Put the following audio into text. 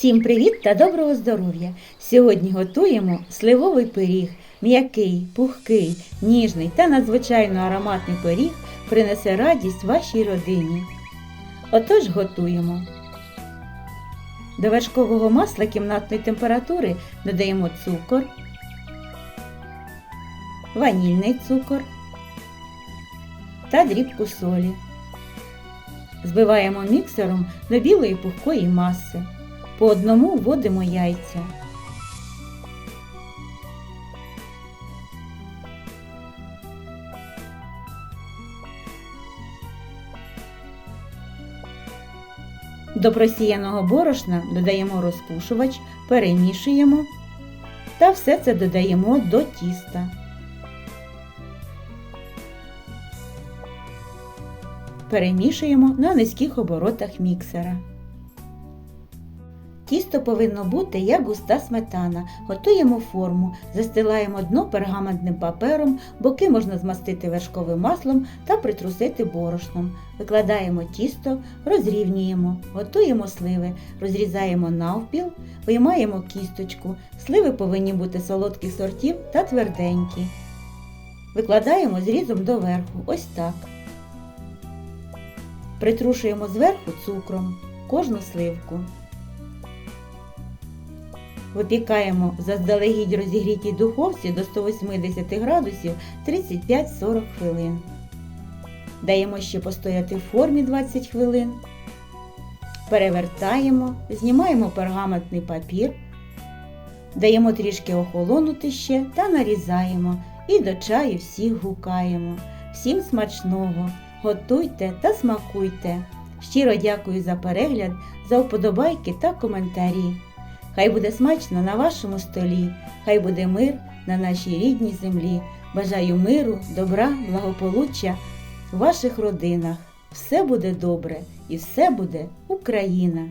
Всім привіт та доброго здоров'я! Сьогодні готуємо сливовий пиріг. М'який, пухкий, ніжний та надзвичайно ароматний пиріг принесе радість вашій родині. Отож готуємо. До вершкового масла кімнатної температури додаємо цукор, ванільний цукор та дрібку солі. Збиваємо міксером до білої пухкої маси. По одному вводимо яйця. До просіяного борошна додаємо розпушувач, перемішуємо та все це додаємо до тіста. Перемішуємо на низьких оборотах міксера. Тісто повинно бути як густа сметана. Готуємо форму, застилаємо дно пергаментним папером, боки можна змастити вершковим маслом та притрусити борошном. Викладаємо тісто, розрівнюємо, готуємо сливи, розрізаємо навпіл, виймаємо кісточку. Сливи повинні бути солодких сортів та тверденькі. Викладаємо зрізом доверху, ось так. Притрушуємо зверху цукром кожну сливку. Випікаємо заздалегідь розігрітій духовці до 180 градусів 35-40 хвилин. Даємо ще постояти в формі 20 хвилин. Перевертаємо, знімаємо пергаментний папір, даємо трішки охолонути ще та нарізаємо і до чаю всіх гукаємо. Всім смачного! Готуйте та смакуйте! Щиро дякую за перегляд, за вподобайки та коментарі. Хай буде смачно на вашому столі, хай буде мир на нашій рідній землі. Бажаю миру, добра, благополуччя в ваших родинах. Все буде добре і все буде Україна!